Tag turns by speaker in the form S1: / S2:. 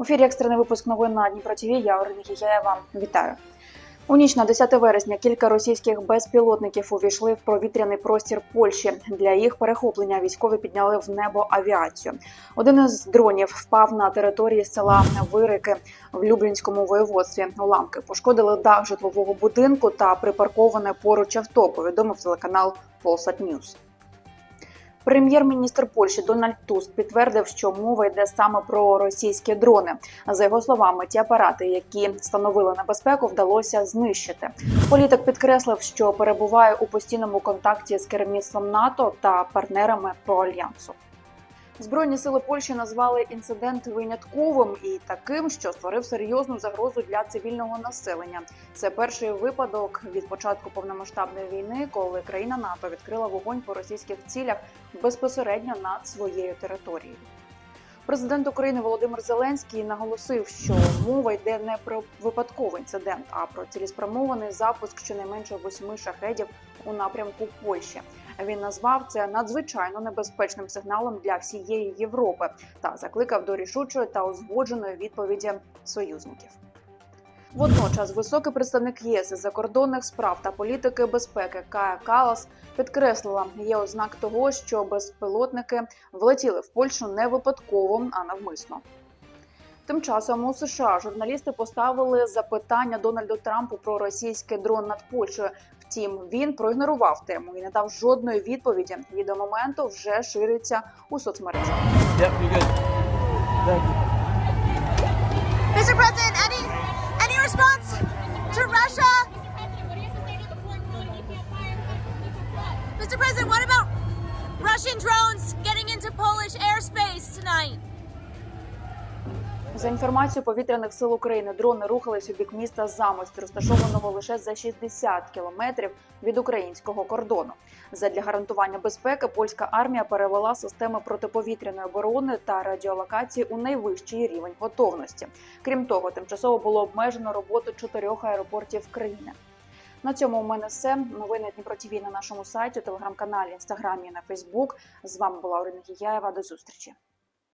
S1: В ефірі екстрений випуск новин на Дніпро. Я Орина Гігяєва. Вітаю. У ніч на 10 вересня кілька російських безпілотників увійшли в провітряний простір Польщі. Для їх перехоплення військові підняли в небо авіацію. Один із дронів впав на території села Вирики в Люблінському воєводстві. Уламки пошкодили дах житлового будинку та припарковане поруч авто. Повідомив телеканал Polsat News. Прем'єр-міністр Польщі Дональд Туск підтвердив, що мова йде саме про російські дрони. За його словами, ті апарати, які становили небезпеку, вдалося знищити. Політик підкреслив, що перебуває у постійному контакті з керівництвом НАТО та партнерами про альянсу. Збройні сили Польщі назвали інцидент винятковим і таким, що створив серйозну загрозу для цивільного населення. Це перший випадок від початку повномасштабної війни, коли країна НАТО відкрила вогонь по російських цілях безпосередньо над своєю територією. Президент України Володимир Зеленський наголосив, що мова йде не про випадковий інцидент, а про цілеспрямований запуск щонайменше восьми шахедів у напрямку Польщі. Він назвав це надзвичайно небезпечним сигналом для всієї Європи та закликав до рішучої та узгодженої відповіді союзників. Водночас високий представник ЄС із закордонних справ та політики безпеки Кая Калас підкреслила, є ознак того, що безпілотники влетіли в Польщу не випадково, а навмисно. Тим часом у США журналісти поставили запитання Дональду Трампу про російський дрон над Польщею. Втім, він проігнорував тему і не дав жодної відповіді. Відео моменту вже шириться у соцмережах.
S2: Yep, you're
S3: Mr. President, what about Russian drones getting into Polish airspace tonight?
S1: За інформацією повітряних сил України, дрони рухались у бік міста Замость, розташованого лише за 60 кілометрів від українського кордону. Задля гарантування безпеки польська армія перевела системи протиповітряної оборони та радіолокації у найвищий рівень готовності. Крім того, тимчасово було обмежено роботу чотирьох аеропортів країни. На цьому у мене все. Новини Дніпро ТВ на нашому сайті, телеграм-каналі, інстаграмі на Фейсбук. З вами була Орина Гіяєва. До зустрічі.